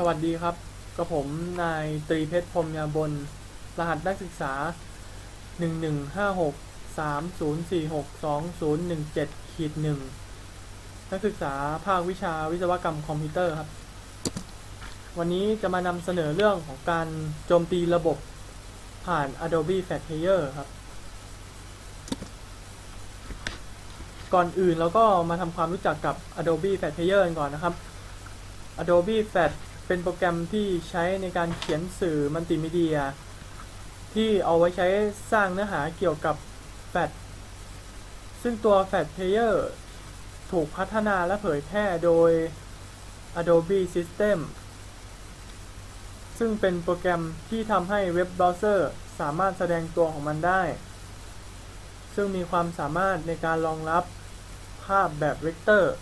สวัสดีครับกับผมนายตรีเพชรพรมยาบน รหัสนักศึกษา 1156 3046 2017ขีดหนึ่งนักศึกษาภาควิชาวิศวกรรมคอมพิวเตอร์ครับ วันนี้จะมานำเสนอเรื่องของการโจมตีระบบผ่าน Adobe Flash Player ครับ ก่อนอื่นเราก็มาทำความรู้จักกับ Adobe Flash Player กันก่อนนะครับ Adobe Flash เป็นโปรแกรมที่ใช้ในการเขียนสื่อมัลติมีเดีย ที่เอาไว้ใช้สร้างเนื้อหาเกี่ยวกับแฟลชซึ่งตัว Flash Player ถูกพัฒนาและเผยแพร่โดย Adobe System ซึ่งเป็นโปรแกรมที่ทำให้เว็บเบราว์เซอร์สามารถแสดงตัวของมันได้ ซึ่งมีความสามารถในการรองรับภาพแบบเวกเตอร์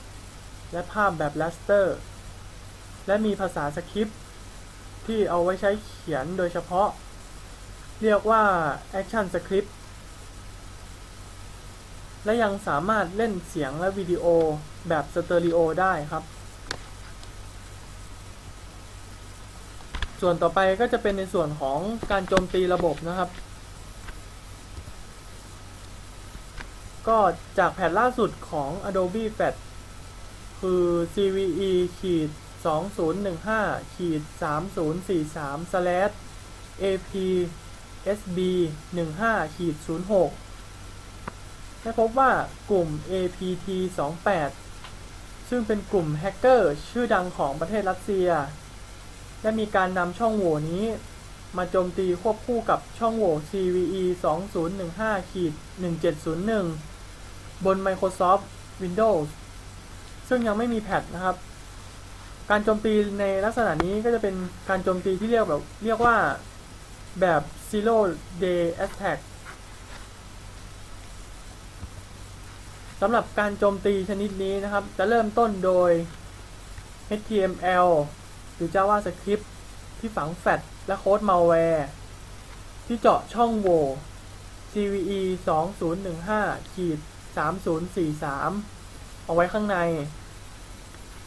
และภาพแบบ raster และมีภาษาสคริปต์ที่เอาไว้ใช้เขียนโดยเฉพาะ เรียกว่า Action Script และยังสามารถเล่นเสียงและวิดีโอแบบสเตอริโอได้ครับ ส่วนต่อไปก็จะเป็นในส่วนของการโจมตีระบบนะครับ ก็จากแผ่นล่าสุดของ Adobe Flash คือ CVE ขีด 2015ขีด3043 slash APSB 15ขีด06ได้พบว่ากลุ่ม APT 28ซึ่งเป็นกลุ่มแฮกเกอร์ชื่อดังของประเทศรัสเซีย ได้มีการนำช่องโหว่นี้ มาโจมตีควบคู่กับช่องโหว่ CVE 2015ขีด1701 บน Microsoft Windows ซึ่งยังไม่มีแพทนะครับ การโจมตีในลักษณะนี้ก็จะเป็นการโจมตีที่เรียกแบบเรียกว่าแบบ zero day attack สำหรับการโจมตีชนิดนี้นะครับ จะเริ่มต้นโดย HTML หรือ JavaScript ที่ฝังแฟลและโค้ดมัลแวร์ที่เจาะช่องโหว่ CVE 2015ขีด3043 เอาไว้ข้างใน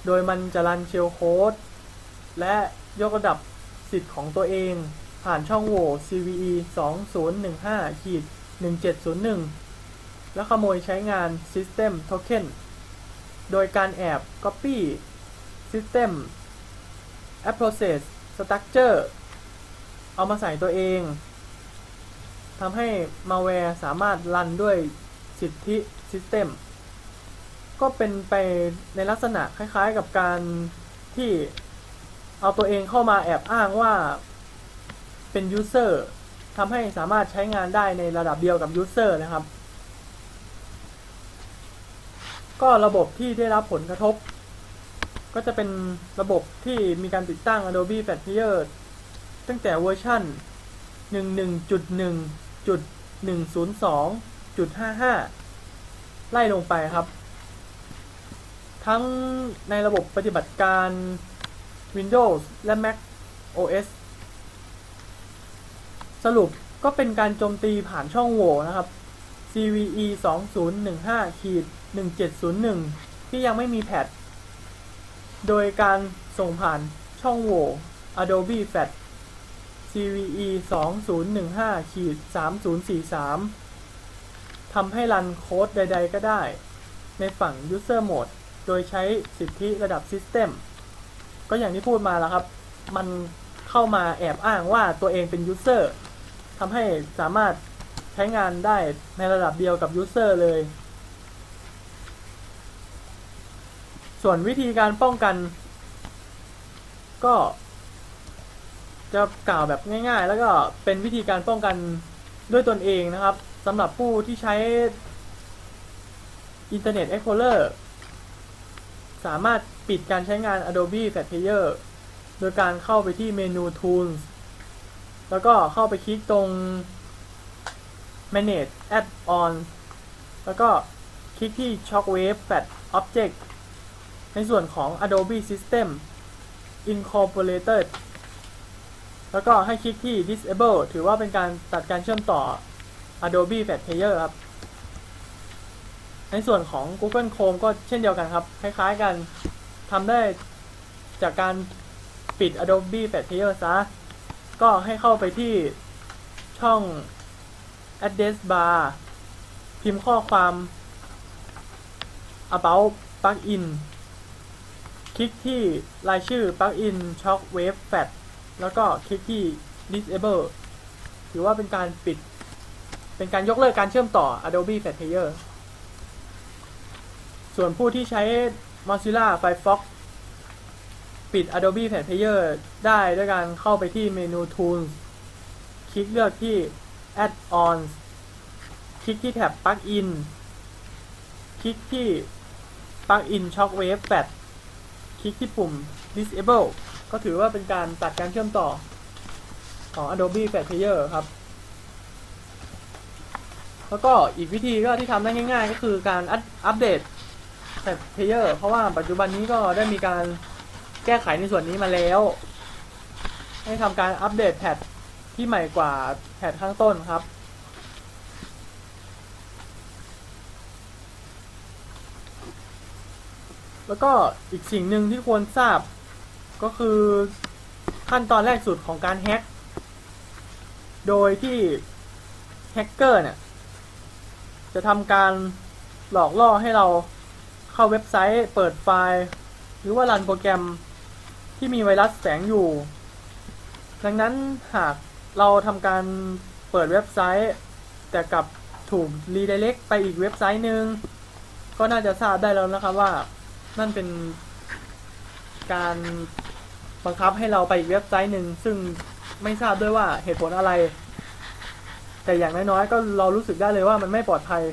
โดยมันจะรันเชลโค้ดและยกระดับสิทธิ์ของตัวเอง ผ่านช่องโหว่ CVE 2015ขีด1701 และขโมยใช้งาน System Token โดยการแอบ Copy System a p Process Structure เอามาใส่ตัวเองทำให้ malware สามารถรันด้วยสิทธิ System ก็เป็นไปในลักษณะคล้ายๆ กับการที่เอาตัวเองเข้ามาแอบอ้างว่าเป็น user ทำให้สามารถใช้งานได้ในระดับเดียวกับ user นะครับ ก็ระบบที่ได้รับผลกระทบ ก็จะเป็นระบบที่มีการติดตั้ง Adobe Flash Player ตั้งแต่เวอร์ชัน11.1.102.55 ไล่ลงไปครับ ทั้งในระบบปฏิบัติการ Windows และ Mac OS สรุปก็เป็นการโจมตีผ่านช่องโหว่นะครับ CVE 2015ขีด1701 ที่ยังไม่มีแพทโดยการส่งผ่านช่องโหว่ Adobe Flash CVE 2015ขีด3043ทำให้รันโค้ดใด ๆ ก็ได้ ในฝั่ง User Mode โดยใช้สิทธิระดับ System ก็อย่างที่พูดมาแล้วครับ มันเข้ามาแอบอ้างว่าตัวเองเป็น User ทำให้สามารถใช้งานได้ในระดับเดียวกับ User เลย ส่วนวิธีการป้องกัน ก็ จะกล่าวแบบง่าย ๆ แล้วก็เป็นวิธีการป้องกันด้วยตนเองนะครับสำหรับผู้ที่ใช้ Internet Explorer สามารถปิดการใช้งาน Adobe Flash Player โดยการเข้าไปที่เมนู Tools แล้วก็เข้าไปคลิกตรง Manage Add-on แล้วก็คลิกที่ Shockwave Flash Object ในส่วนของ Adobe System Incorporated แล้วก็ให้คลิกที่ Disable ถือว่าเป็นการตัดการเชื่อมต่อ Adobe Flash Player ครับ ในส่วนของ Google Chrome ก็เช่นเดียวกันครับ คล้ายๆกันทำได้จากการปิด Adobe Flash Player ซะ ก็ให้เข้าไปที่ช่อง address bar พิมพ์ข้อความ about plugin คลิกที่รายชื่อ plugin shockwave flash แล้วก็คลิกที่ disable ถือว่าเป็นการปิด เป็นการยกเลิกการเชื่อมต่อ Adobe Flash Player ส่วนผู้ที่ใช้ Mozilla Firefox ปิด Adobe Flash Player ได้ด้วยการเข้าไปที่เมนู Tools คลิกเลือกที่ Add-ons คลิกที่แท็บ Plugin คลิกที่ Plugin Shockwave Flash คลิกที่ปุ่ม Disable ก็ถือว่าเป็นการตัดการเชื่อมต่อของ Adobe Flash Player ครับ แล้วก็อีกวิธีก็ที่ทำได้ง่าย ๆ ก็คือการอัปอัปเดต Flash Player เพราะว่าปัจจุบันนี้ก็ได้มีการแก้ไขในส่วนนี้มาแล้ว ให้ทำการอัปเดตแพทที่ใหม่กว่าแพทข้างต้นครับ แล้วก็อีกสิ่งหนึ่งที่ควรทราบก็คือขั้นตอนแรกสุดของการแฮ็ก โดยที่แฮกเกอร์เนี่ยจะทำการหลอกล่อให้เรา เข้าเว็บไซต์ เปิดไฟล์ หรือว่ารันโปรแกรมที่มีไวรัสแฝงอยู่ ดังนั้นหากเราทำการเปิดเว็บไซต์ แต่กับถูกรีไดเ c กไปอีกเว็บไซต์หนึ่งก็น่าจะทราบได้แล้วนะครับว่านั่นเป็นการบังคับให้เราไปอีกเว็บไซต์หนึ่งซึ่งไม่ทราบด้วยว่าเหตุผลอะไร แต่อย่างน้อยๆก็เรารู้สึกได้เลยว่ามันไม่ปลอดภัย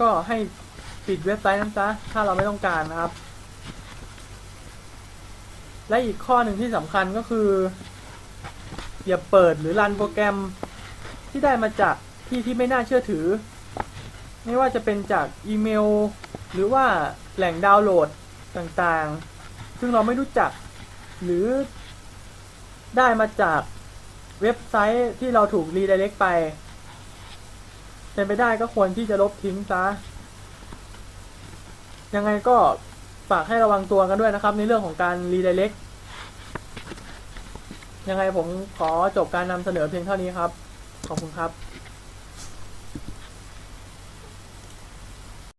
ก็ให้ปิดเว็บไซต์นั้นซะถ้าเราไม่ต้องการนะครับ และอีกข้อหนึ่งที่สำคัญก็คือ อย่าเปิดหรือรันโปรแกรมที่ได้มาจากที่ที่ไม่น่าเชื่อถือ ไม่ว่าจะเป็นจากอีเมล หรือว่าแหล่งดาวน์โหลดต่างๆ ซึ่งเราไม่รู้จัก หรือได้มาจากเว็บไซต์ที่เราถูกรีไดเ c กไป เป็นไปได้ก็ควรที่จะลบทิ้งซะ ยังไงก็ฝากให้ระวังตัวกันด้วยนะครับ ในเรื่องของการรีไดเ c กยังไงผมขอจบการนำเสนอเพียงเท่านี้ครับ ขอบคุณครับ